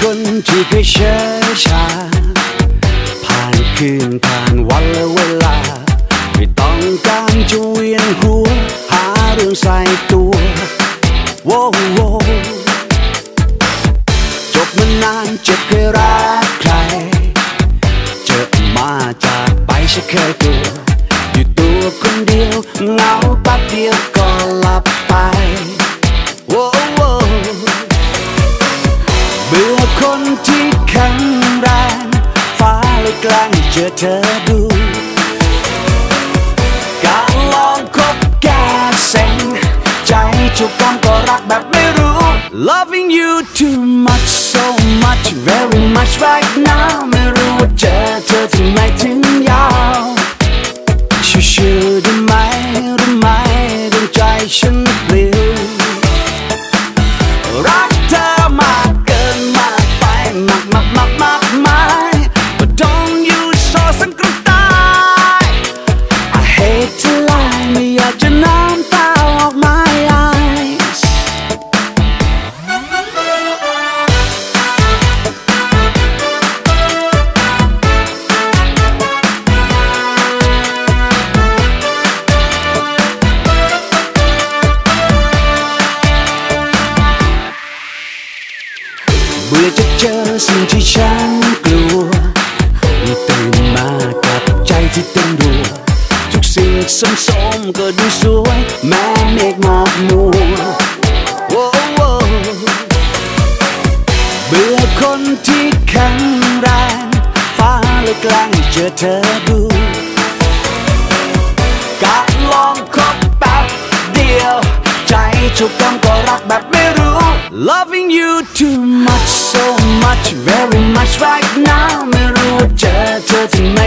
คนที่เคยเชื่อชา ผ่านคืนผ่านวันและเวลา ไม่ต้องการจะเวียนหัว หาเรื่องใส่ตัวโว้โวจบมานานเจ็บเคยรักใคร เจอมาจากไปฉันเคยกลัว อยู่ตัวคนเดียวเหงาแป๊บเดียวก็หลับไป กล้งเจอเธอดูการลองคบแกเซ็งใจจุกกำก็รักแบบไม่รู้ Loving you too much so much very much right now ไม่รู้ว่าเจอเธอที่ สิ่งที่ฉันกลัวตื่นมากับใจที่เต้นรัวทุกสิ่งสมๆก็ดูสวย แม้เมฆหมอกมัวโว้โว้เบื่อคนที่แข็งแรงฟ้าเลยกล้งเจอเธอดูการลองคบแป๊บเดียว ใจจุกกำก็รักแบบไม่ Loving you too much so much very much right now ไม่รู้ว่าเจอเธอที่ไหน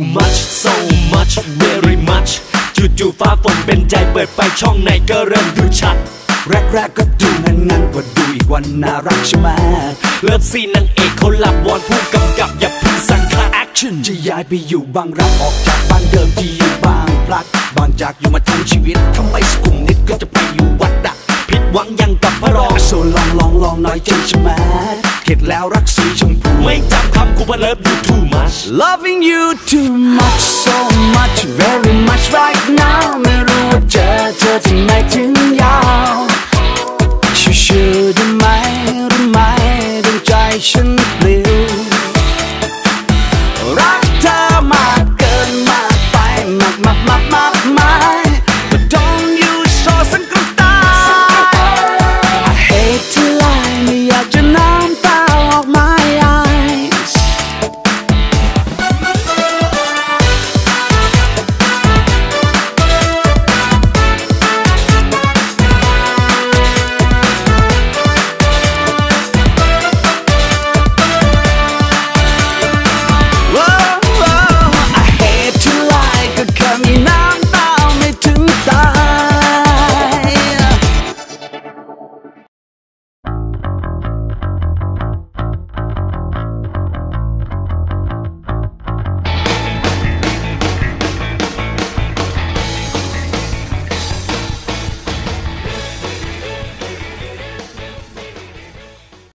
too much so much very much จู่ๆฟ้าฝนเป็นใจเปิดไปช่องไหนก็เริ่มดูชัด แรกๆก็ดูงันงันๆว่าดูอีกวันน่ารักใช่ไหมเลิฟซีนางเอกเขาหลับวอนผู้กำกับอย่าพึ่งสั่งค่า action จะย้ายไปอยู่บางรักออกจากบ้านเดิมที่อยู่บางพลัดบางจากอยู่มาทั้งชีวิตทำไมสกุมนิดก็จะไปอยู่วัดดักผิดหวังยังกับพระรองโซลองลองลองน่อยใจใช่ไหมเข็ดแล้วรักสีชมพูไม่จำ คำกูเพราะเลิฟ you too much Loving you too much so much very much right now